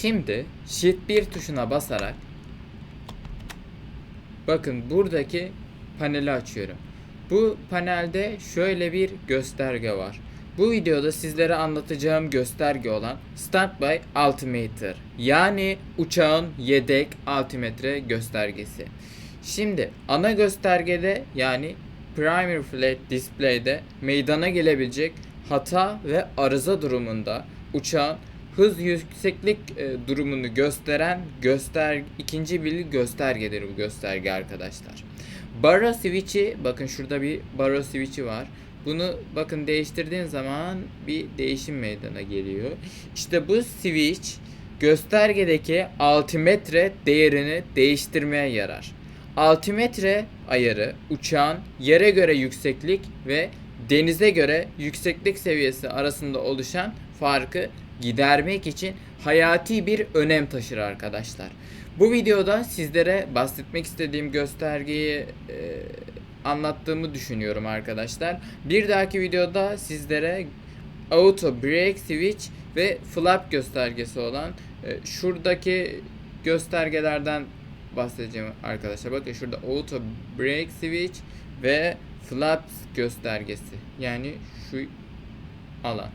Şimdi Shift 1 tuşuna basarak bakın buradaki paneli açıyorum. Bu panelde şöyle bir gösterge var. Bu videoda sizlere anlatacağım gösterge olan Standby Altimeter yani uçağın yedek altimetre göstergesi. Şimdi ana göstergede yani Primary Flight Display'de meydana gelebilecek hata ve arıza durumunda uçağın hız yükseklik e, durumunu gösteren göster ikinci bir göstergedir bu gösterge arkadaşlar. Baro switch'i bakın şurada bir baro switch'i var. Bunu bakın değiştirdiğin zaman bir değişim meydana geliyor. İşte bu switch göstergedeki altimetre değerini değiştirmeye yarar. Altimetre ayarı uçağın yere göre yükseklik ve denize göre yükseklik seviyesi arasında oluşan farkı gidermek için hayati bir önem taşır arkadaşlar. Bu videoda sizlere bahsetmek istediğim göstergeyi e, anlattığımı düşünüyorum arkadaşlar. Bir dahaki videoda sizlere auto brake switch ve flap göstergesi olan e, şuradaki göstergelerden bahsedeceğim arkadaşlar. Bakın şurada auto brake switch ve flaps göstergesi. Yani şu alan.